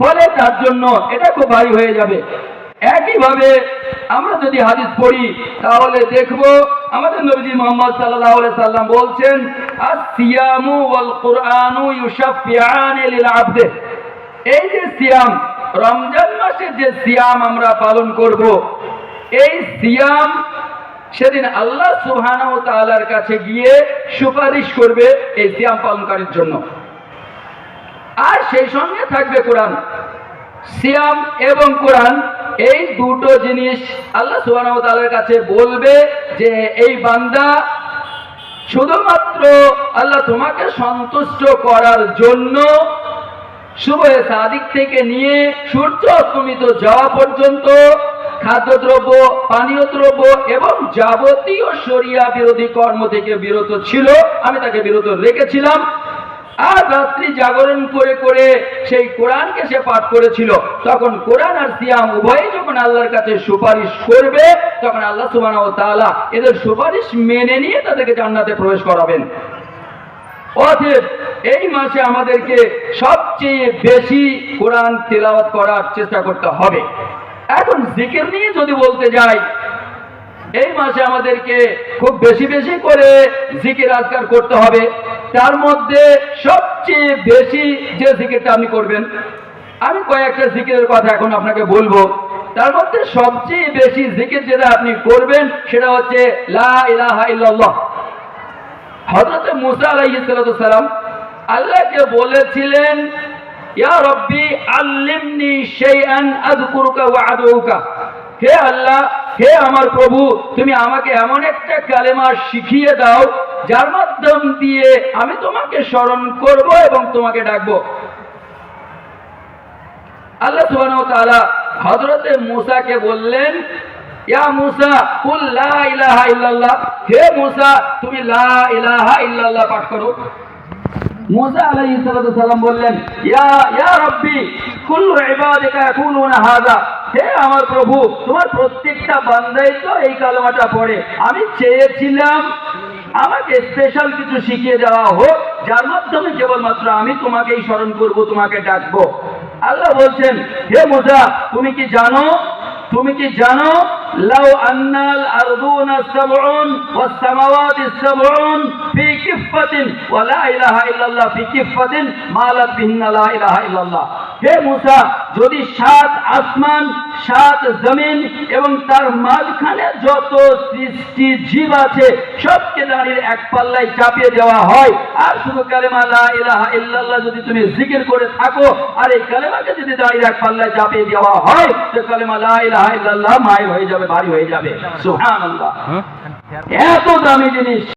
ফলে তার জন্য এটা খুব ভারী হয়ে যাবে। একইভাবে আমরা যদি হাদিস পড়ি, তাহলে দেখব আমাদের নবীজি মোহাম্মদ আলাইহি সাল্লাম বলছেন আসিয়ামু ওয়াল কুরআনু এই যে সিয়াম, রমজান মাসে যে সিয়াম আমরা পালন করব, এই সিয়াম সেদিন আল্লাহ সুবহানাহু তাআলার কাছে গিয়ে সুপারিশ করবে এই সিয়াম পালনকারীর জন্য। সেই সঙ্গে থাকবে কোরআন। সিয়াম এবং কোরআন, এই দুটো জিনিস আল্লাহ তাআলার কাছে বলবে যে, এই বান্দা শুধুমাত্র আল্লাহ তোমাকে সন্তুষ্ট করার জন্য শুভ সাদিক থেকে নিয়ে সূর্য অস্তমিত যাওয়া পর্যন্ত খাদ্যদ্রব্য পানীয় দ্রব্য এবং যাবতীয় শরিয়া বিরোধী কর্ম থেকে বিরত ছিল। আমি তাকে বিরত রেখেছিলাম। আর রাত্রি জাগরণ করে করে সেই কোরআনকে সে পাঠ করেছিল। তখন কোরআন আর সিয়াম উভয়ই যখন আল্লাহর কাছে সুপারিশ করবে, তখন আল্লাহ সুবহানাহু ওয়া তাআলা এদের সুপারিশ মেনে নিয়ে তাদেরকে জান্নাতে প্রবেশ করাবেন। অতএব এই মাসে আমাদেরকে সবচেয়ে বেশি কোরআন তেলাওয়াত করার চেষ্টা করতে হবে। এখন জিকির নিয়ে যদি বলতে যাই, এই মাসে আমাদেরকে খুব বেশি বেশি করে জিকির আজকার করতে হবে। তার মধ্যে সবচেয়ে বেশি যে জিকিরটা আপনি করবেন, আমি কয়েকটা জিকিরের কথা এখন আপনাকে বলব। তার মধ্যে সবচেয়ে বেশি জিকির যেটা আপনি করবেন, সেটা হচ্ছে লা হযরত মুসা আলাইহিস সালাম আল্লাহকে বলেছিলেন হে আল্লাহ, হে আমার প্রভু, তুমি আমাকে এমন একটা কালেমা শিখিয়ে দাও যার মাধ্যম দিয়ে আমি তোমাকে স্মরণ করব এবং তোমাকে ডাকবো। আল্লাহ তাআলা হযরতে মুসাকে বললেন আমার প্রভু, তোমার প্রত্যেকটা বান্দাই তো এই কালেমাটা পড়ে। আমি চেয়েছিলাম আমাকে স্পেশাল কিছু শিখিয়ে দেওয়া হোক, যার মাধ্যমে কেবলমাত্র আমি তোমাকেই স্মরণ করব, তোমাকে ডাকবো। আল্লাহ বলছেন, হে মুসা তুমি কি জানো? তুমি কি জানো? লাউ আন্নাল আরদুনা সাবউন ওয়াস সামাওয়াতি সাবউন ফি কিফাতিন ওয়া লা ইলাহা ইল্লাল্লাহ ফি কিফাতিন বিহিন্না লা ইলাহা ইল্লাল্লাহ। হে মুসা যদি সাত আসমান সাত জমিন এবং তার মাঝখানে যত সৃষ্টি জীব আছে সবকে দাঁড়িয়ে এক পাল্লায় চাপিয়ে দেওয়া হয়। আর শুধু কালেমা লা ইলাহা ইল্লাল্লাহ যদি তুমি জিকির করে থাকো আর এই কালেমাকে যদি দাঁড়িয়ে এক পাল্লায় চাপিয়ে দেওয়া হয় তো কালেমা লা ইলাহা ইল্লাল্লাহ মায়ের হয়ে যাবে ভারী হয়ে যাবে। সুবহানাল্লাহ। এত দামি জিনিস।